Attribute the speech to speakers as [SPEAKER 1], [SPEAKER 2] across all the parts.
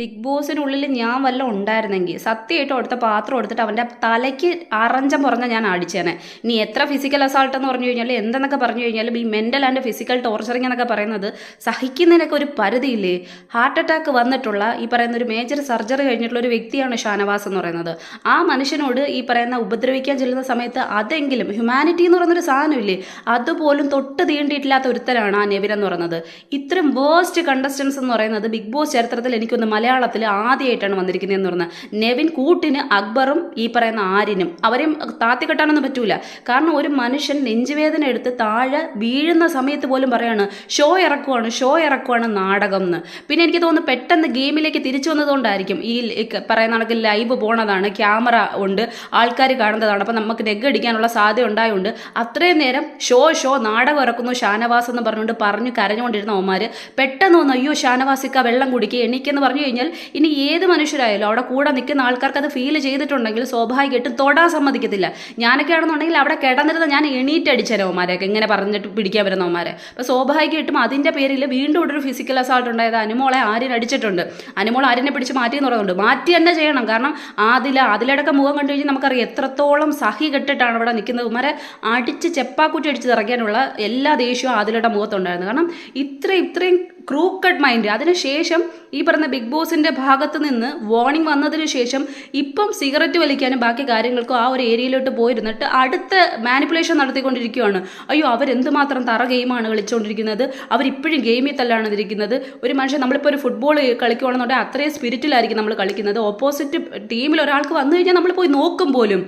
[SPEAKER 1] Big ബോസിനുള്ളിൽ ഞാൻ വല്ല ഉണ്ടായിരുന്നെങ്കിൽ സത്യമായിട്ടും അടുത്ത പാത്രം എടുത്തിട്ട് അവന്റെ തലയ്ക്ക് അറഞ്ചം പുറഞ്ഞ ഞാൻ അടിച്ചേനെ ഇനി എത്ര ഫിസിക്കൽ അസാൾട്ട് എന്ന് പറഞ്ഞു കഴിഞ്ഞാൽ എന്തെന്നൊക്കെ പറഞ്ഞു കഴിഞ്ഞാൽ ഈ മെന്റൽ ആൻഡ് ഫിസിക്കൽ ടോർച്ചറിങ് എന്നൊക്കെ പറയുന്നത് സഹിക്കുന്നതിനൊക്കെ ഒരു പരിധിയില്ലേ? ഹാർട്ട് അറ്റാക്ക് വന്നിട്ടുള്ള ഈ പറയുന്ന ഒരു മേജർ സർജറി കഴിഞ്ഞിട്ടുള്ള ഒരു വ്യക്തിയാണ് ഷാനവാസ് എന്ന് പറയുന്നത്. ആ മനുഷ്യനോട് ഈ പറയുന്ന ഉപദ്രവിക്കാൻ ചെല്ലുന്ന സമയത്ത് അതെങ്കിലും ഹ്യൂമാനിറ്റി എന്ന് പറയുന്നൊരു സാധനമില്ലേ? അതുപോലും തൊട്ട് തീണ്ടിയിട്ടില്ലാത്ത ഒരുത്തരാണ് ആ നെവിൻ എന്ന് പറയുന്നത്. ഇത്രയും വേസ്റ്റ് കണ്ടസ്റ്റൻസ് എന്ന് പറയുന്നത് ബിഗ് ബോസ് ചരിത്രത്തിൽ എനിക്കൊന്ന് മലയാളത്തിൽ ആദ്യമായിട്ടാണ് വന്നിരിക്കുന്നത് എന്ന് പറഞ്ഞാൽ നെവിൻ കൂട്ടിന് അക്ബറും ഈ പറയുന്ന ആര്യനും. അവരെയും താത്തി കെട്ടാനൊന്നും പറ്റൂല. കാരണം ഒരു മനുഷ്യൻ നെഞ്ചുവേദന എടുത്ത് താഴെ വീഴുന്ന സമയത്ത് പോലും പറയാണ് ഷോ ഇറക്കുവാണ് ഷോ ഇറക്കുവാണ് നാടകം എന്ന് പിന്നെ എനിക്ക് തോന്നുന്നു പെട്ടെന്ന് ഗെയിമിലേക്ക് തിരിച്ചു വന്നതുകൊണ്ടായിരിക്കും ഈ പറയുന്ന കണക്ക് ലൈവ് പോണതാണ് ക്യാമറ ഉണ്ട് ആൾക്കാർ കാണുന്നതാണ്. അപ്പം നമുക്ക് നെഗ് അടിക്കാനുള്ള സാധ്യത ഉണ്ടായതുകൊണ്ട് അത്രയും നേരം ഷോ ഷോ നാടകം ഇറക്കുന്നു ഷാനവാസ് എന്ന് പറഞ്ഞുകൊണ്ട് പറഞ്ഞു കരഞ്ഞുകൊണ്ടിരുന്ന അവന്മാർ പെട്ടെന്ന് വന്നു അയ്യോ ഷാനവാസിക്ക വെള്ളം കുടിക്കുക എനിക്കെന്ന് പറഞ്ഞു കഴിഞ്ഞാൽ ഇനി ഏത് മനുഷ്യരായാലും അവിടെ കൂടെ നിൽക്കുന്ന ആൾക്കാർക്ക് അത് ഫീൽ ചെയ്തിട്ടുണ്ടെങ്കിൽ സ്വാഭാവികമായിട്ടും തൊടാൻ സമ്മതിക്കത്തില്ല. ഞാനൊക്കെ ആണെന്നുണ്ടെങ്കിൽ അവിടെ കിടന്നിരുന്ന ഞാൻ എണീറ്റ് അടിച്ചവന്മാരെയൊക്കെ ഇങ്ങനെ പറഞ്ഞിട്ട് പിടിക്കാൻ വരുന്നവന്മാരെ അപ്പോൾ സ്വാഭാവികമായിട്ടും അതിന്റെ പേരിൽ വീണ്ടും ഒരു ഫിസിക്കൽ അസാൾട്ട് ഉണ്ടായത് അനുമോളെ ആര്യൻ അടിച്ചിട്ടുണ്ട്. അനുമോൾ ആര്യനെ പിടിച്ച് മാറ്റി എന്ന് പറയുന്നുണ്ട്. മാറ്റി തന്നെ ചെയ്യണം. കാരണം ആദില അതിലടക്കം മുഖം കണ്ടു കഴിഞ്ഞാൽ നമുക്കറിയാം എത്രത്തോളം സഹി കെട്ടിട്ടാണ് ഇവിടെ നിൽക്കുന്നത്. ഉമ്മരെ അടിച്ച് ചെപ്പാക്കുറ്റി അടിച്ച് ഇറക്കാനുള്ള എല്ലാ ദേഷ്യവും ആദിലയുടെ മുഖത്തുണ്ടായിരുന്നു. കാരണം ഇത്ര ഇത്രയും ക്രൂക്കഡ് മൈൻഡ്. അതിനുശേഷം ഈ പറഞ്ഞ ബിഗ് ബോസിന്റെ ഭാഗത്ത് നിന്ന് വാർണിംഗ് വന്നതിന് ശേഷം ഇപ്പം സിഗരറ്റ് വലിക്കാനും ബാക്കി കാര്യങ്ങൾക്കും ആ ഒരു ഏരിയയിലോട്ട് പോയിരുന്നിട്ട് അടുത്ത മാനിപ്പുലേഷൻ നടത്തിക്കൊണ്ടിരിക്കുകയാണ്. അയ്യോ അവരെന്തുമാത്രം തറ ഗെയിമാണ് കളിച്ചുകൊണ്ടിരിക്കുന്നത് അവരിപ്പോഴും ഗെയിമിൽ തല്ലാണ് ഇരിക്കുന്നത് ഒരു മനുഷ്യൻ നമ്മളിപ്പോൾ ഒരു ഫുട്ബോൾ കളിക്കുകയാണെന്നുണ്ടെങ്കിൽ അത്രയും സ്പിരിറ്റിലായിരിക്കും നമ്മൾ കളിക്കുന്നത്. ഓപ്പോസിറ്റ് ടീമിൽ ഒരാൾക്ക് വന്നു കഴിഞ്ഞാൽ നമ്മൾ പോയി നോക്കും പോലും.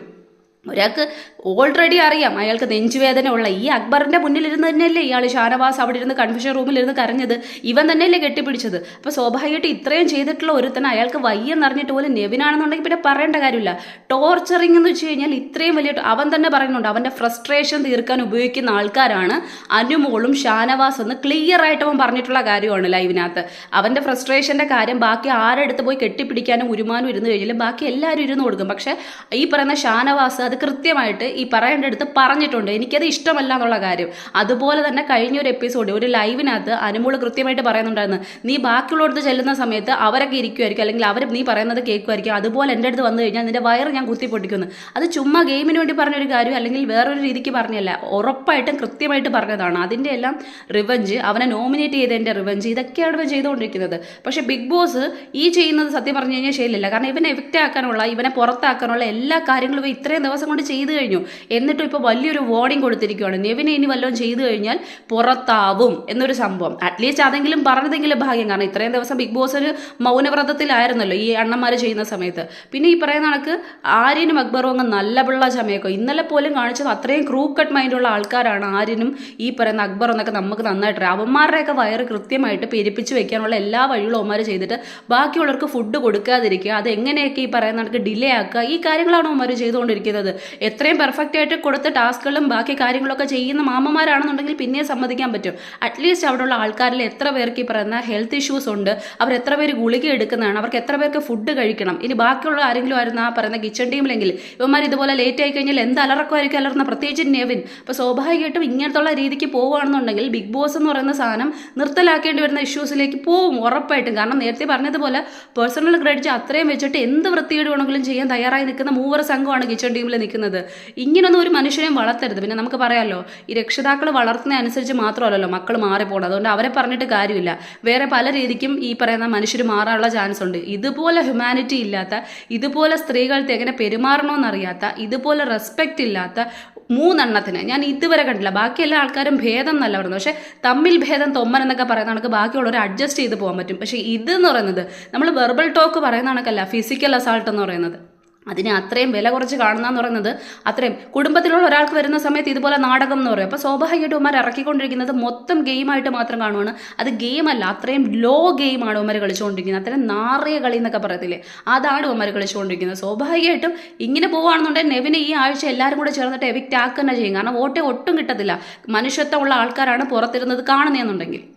[SPEAKER 1] ഒരാൾക്ക് ഓൾറെഡി അറിയാം. അയാൾക്ക് നെഞ്ചുവേദന ഉള്ള ഈ അക്ബറിന്റെ മുന്നിലിരുന്ന് തന്നെയല്ലേ ഇയാൾ ഷാനവാസ് അവിടെ ഇരുന്ന് കൺഫ്യൂഷൻ റൂമിലിരുന്ന് കരഞ്ഞത്? ഇവൻ തന്നെയല്ലേ കെട്ടിപ്പിടിച്ചത്? അപ്പോൾ സ്വാഭാവികമായിട്ട് ഇത്രയും ചെയ്തിട്ടുള്ള ഒരുത്തൻ അയാൾക്ക് വയ്യെന്നറിഞ്ഞിട്ട് പോലും നെവിനാണെന്നുണ്ടെങ്കിൽ പിന്നെ പറയേണ്ട കാര്യമില്ല. ടോർച്ചറിങ് എന്ന് വെച്ച് കഴിഞ്ഞാൽ ഇത്രയും വലിയ അവൻ തന്നെ പറയുന്നുണ്ട്. അവന്റെ ഫ്രസ്ട്രേഷൻ തീർക്കാൻ ഉപയോഗിക്കുന്ന ആൾക്കാരാണ് അനുമോളും ഷാനവാസ് എന്ന് ക്ലിയർ ആയിട്ട് അവൻ പറഞ്ഞിട്ടുള്ള കാര്യമാണ് ലൈവിനകത്ത് അവന്റെ ഫ്രസ്ട്രേഷന്റെ കാര്യം ബാക്കി ആരെടുത്ത് പോയി കെട്ടിപ്പിടിക്കാനും ഉരുമാനും ഇരുന്ന് കഴിഞ്ഞാലും ബാക്കി എല്ലാവരും ഇരുന്ന് കൊടുക്കും. പക്ഷേ ഈ പറയുന്ന ഷാനവാസ് അത് കൃത്യമായിട്ട് ഈ പറയേണ്ട അടുത്ത് പറഞ്ഞിട്ടുണ്ട്. എനിക്കത് ഇഷ്ടമല്ല എന്നുള്ള കാര്യം. അതുപോലെ തന്നെ കഴിഞ്ഞ ഒരു എപ്പിസോഡ് ഒരു ലൈവിനകത്ത് അനുമോൾ കൃത്യമായിട്ട് പറയുന്നുണ്ടായിരുന്നു. നീ ബാക്കിയുള്ളടത്ത് ചെല്ലുന്ന സമയത്ത് അവരൊക്കെ ഇരിക്കുമായിരിക്കും അല്ലെങ്കിൽ അവർ നീ പറയുന്നത് കേൾക്കുമായിരിക്കും അതുപോലെ എന്റെ അടുത്ത് വന്നു കഴിഞ്ഞാൽ നിന്റെ വയറ് ഞാൻ കുത്തി പൊട്ടിക്കുന്നു അത് ചുമ്മാ ഗെയിമിന് വേണ്ടി പറഞ്ഞൊരു കാര്യം അല്ലെങ്കിൽ വേറൊരു രീതിക്ക് പറഞ്ഞല്ല. ഉറപ്പായിട്ടും കൃത്യമായിട്ട് പറഞ്ഞതാണ്. അതിന്റെ എല്ലാം റിവഞ്ച് അവനെ നോമിനേറ്റ് ചെയ്തതിന്റെ റിവഞ്ച് ഇതൊക്കെയാണ് ഇവൻ ചെയ്തുകൊണ്ടിരിക്കുന്നത്. പക്ഷേ ബിഗ് ബോസ് ഈ ചെയ്യുന്നത് സത്യം പറഞ്ഞു കഴിഞ്ഞാൽ ശരിയല്ല കാരണം ഇവനെ എവിക്റ്റ് ആക്കാനുള്ള ഇവനെ പുറത്താക്കാനുള്ള എല്ലാ കാര്യങ്ങളും ഇവ ഇത്രയും ദിവസം കൊണ്ട് ചെയ്തു കഴിഞ്ഞു. എന്നിട്ടും ഇപ്പോൾ വലിയൊരു വാർണിംഗ് കൊടുത്തിരിക്കുകയാണ് നെവിനെ ഇനി വല്ലതും ചെയ്തു കഴിഞ്ഞാൽ പുറത്താവും എന്നൊരു സംഭവം. അറ്റ്ലീസ്റ്റ് അതെങ്കിലും പറഞ്ഞതെങ്കിലും ഭാഗ്യം. കാരണം ഇത്രയും ദിവസം ബിഗ് ബോസ് ഒരു മൗനവ്രതത്തിലായിരുന്നല്ലോ ഈ അണ്ണന്മാർ ചെയ്യുന്ന സമയത്ത്. പിന്നെ ഈ പറയുന്ന കണക്ക് ആര്യനും അക്ബറും അങ്ങ് നല്ല പിള്ള ചമയക്കോ. ഇന്നലെ പോലും കാണിച്ചത് അത്രയും ക്രൂ കട്ട് മൈൻഡുള്ള ആൾക്കാരാണ് ആര്യനും ഈ പറയുന്ന അക്ബർ എന്നൊക്കെ നമുക്ക് നന്നായിട്ട് അവന്മാരുടെയൊക്കെ വയറ് കൃത്യമായിട്ട് പെരുപ്പിച്ച് വെക്കാനുള്ള എല്ലാ വഴികളും അവന്മാർ ചെയ്തിട്ട് ബാക്കിയുള്ളവർക്ക് ഫുഡ് കൊടുക്കാതിരിക്കുക അത് എങ്ങനെയൊക്കെ ഈ പറയുന്ന കണക്ക് ഡിലേ ആക്കുക ഈ കാര്യങ്ങളാണ് അവന്മാർ ചെയ്തുകൊണ്ടിരിക്കുന്നത്. എത്രയും പെർഫെക്റ്റ് ആയിട്ട് കൊടുത്ത ടാസ്കുകളും ബാക്കി കാര്യങ്ങളൊക്കെ ചെയ്യുന്ന മാമ്മമാരാണെന്നുണ്ടെങ്കിൽ പിന്നെ സമ്മതിക്കാൻ പറ്റും. അറ്റ്ലീസ്റ്റ് അവിടെയുള്ള ആൾക്കാരിൽ എത്ര പേർക്ക് ഈ പറയുന്ന ഹെൽത്ത് ഇഷ്യൂസ് ഉണ്ട് അവർ എത്ര പേര് ഗുളിക എടുക്കുന്നതാണ് അവർക്ക് എത്ര പേർക്ക് ഫുഡ് കഴിക്കണം ഇനി ബാക്കിയുള്ള ആരെങ്കിലും ആയിരുന്നു ആ പറയുന്ന കിച്ചൺ ടീമിലെങ്കിൽ ഇവന്മാർ ഇതുപോലെ ലേറ്റ് ആയി കഴിഞ്ഞാൽ എന്ത് അലറക്കമായിരിക്കും അലർന്ന പ്രത്യേകിച്ച് നെവിൻ. അപ്പോൾ സ്വാഭാവികമായിട്ടും ഇങ്ങനത്തുള്ള രീതിക്ക് പോവുകയാണെന്നുണ്ടെങ്കിൽ ബിഗ് ബോസ് എന്ന് പറയുന്ന സാധനം നിർത്തലാക്കേണ്ടി വരുന്ന ഇഷ്യൂസിലേക്ക് പോവും ഉറപ്പായിട്ടും. കാരണം നേരത്തെ പറഞ്ഞതുപോലെ പേഴ്സണൽ ക്രെഡിറ്റ് അത്രയും വെച്ചിട്ട് എന്ത് വൃത്തികേട് ചെയ്യാൻ തയ്യാറായി നിൽക്കുന്ന മൂവർ സംഘമാണ് കിച്ചൺ ടീമിൽ നിൽക്കുന്നത്. ഇങ്ങനൊന്നും ഒരു മനുഷ്യനെയും വളർത്തരുത്. പിന്നെ നമുക്ക് പറയാമല്ലോ ഈ രക്ഷിതാക്കൾ വളർത്തുന്ന അനുസരിച്ച് മാത്രമല്ലല്ലോ മക്കൾ മാറിപ്പോകണം അതുകൊണ്ട് അവരെ പറഞ്ഞിട്ട് കാര്യമില്ല. വേറെ പല രീതിക്കും ഈ പറയുന്ന മനുഷ്യർ മാറാനുള്ള ചാൻസ് ഉണ്ട് ഇതുപോലെ ഹ്യൂമാനിറ്റി ഇല്ലാത്ത ഇതുപോലെ സ്ത്രീകൾക്ക് എങ്ങനെ പെരുമാറണമെന്നറിയാത്ത ഇതുപോലെ റെസ്പെക്റ്റ് ഇല്ലാത്ത മൂന്നെണ്ണത്തിന് ഞാൻ ഇതുവരെ കണ്ടില്ല ബാക്കി എല്ലാ ആൾക്കാരും ഭേദം എന്നല്ല പറയുന്നത്. പക്ഷേ തമ്മിൽ ഭേദം തൊമ്മൻ എന്നൊക്കെ പറയുന്ന കണക്ക് ബാക്കിയുള്ളവർ അഡ്ജസ്റ്റ് ചെയ്ത് പോകാൻ പറ്റും. പക്ഷേ ഇതെന്ന് പറയുന്നത് നമ്മൾ വെർബൽ ടോക്ക് പറയുന്ന കണക്കല്ല ഫിസിക്കൽ അസാൾട്ട് എന്ന് പറയുന്നത്. അതിനെ അത്രയും വില കുറച്ച് കാണുക എന്ന് പറയുന്നത് അത്രയും കുടുംബത്തിലുള്ള ഒരാൾക്ക് വരുന്ന സമയത്ത് ഇതുപോലെ നാടകം എന്ന് പറയും. അപ്പോൾ സ്വാഭാവികമായിട്ടും ഉമാർ ഇറക്കിക്കൊണ്ടിരിക്കുന്നത് മൊത്തം ഗെയിമായിട്ട് മാത്രം കാണുവാണ്. അത് ഗെയിം അല്ല അത്രയും ലോ ഗെയിമാണ് ഉമാർ കളിച്ചുകൊണ്ടിരിക്കുന്നത്. അത്രയും നാറിയ കളി എന്നൊക്കെ പറയത്തില്ലേ? അതാണ് ഉമാർ കളിച്ചുകൊണ്ടിരിക്കുന്നത്. സ്വാഭാവികമായിട്ടും ഇങ്ങനെ പോവുകയാണെന്നുണ്ടെങ്കിൽ നെവിനെ ഈ ആഴ്ച എല്ലാവരും കൂടെ ചേർന്നിട്ട് എവിക്റ്റ് ആക്കുക തന്നെ ചെയ്യും. കാരണം വോട്ടേ ഒട്ടും കിട്ടത്തില്ല. മനുഷ്യത്വമുള്ള ആൾക്കാരാണ് പുറത്തിരുന്നത് കാണുന്നതെന്നുണ്ടെങ്കിൽ.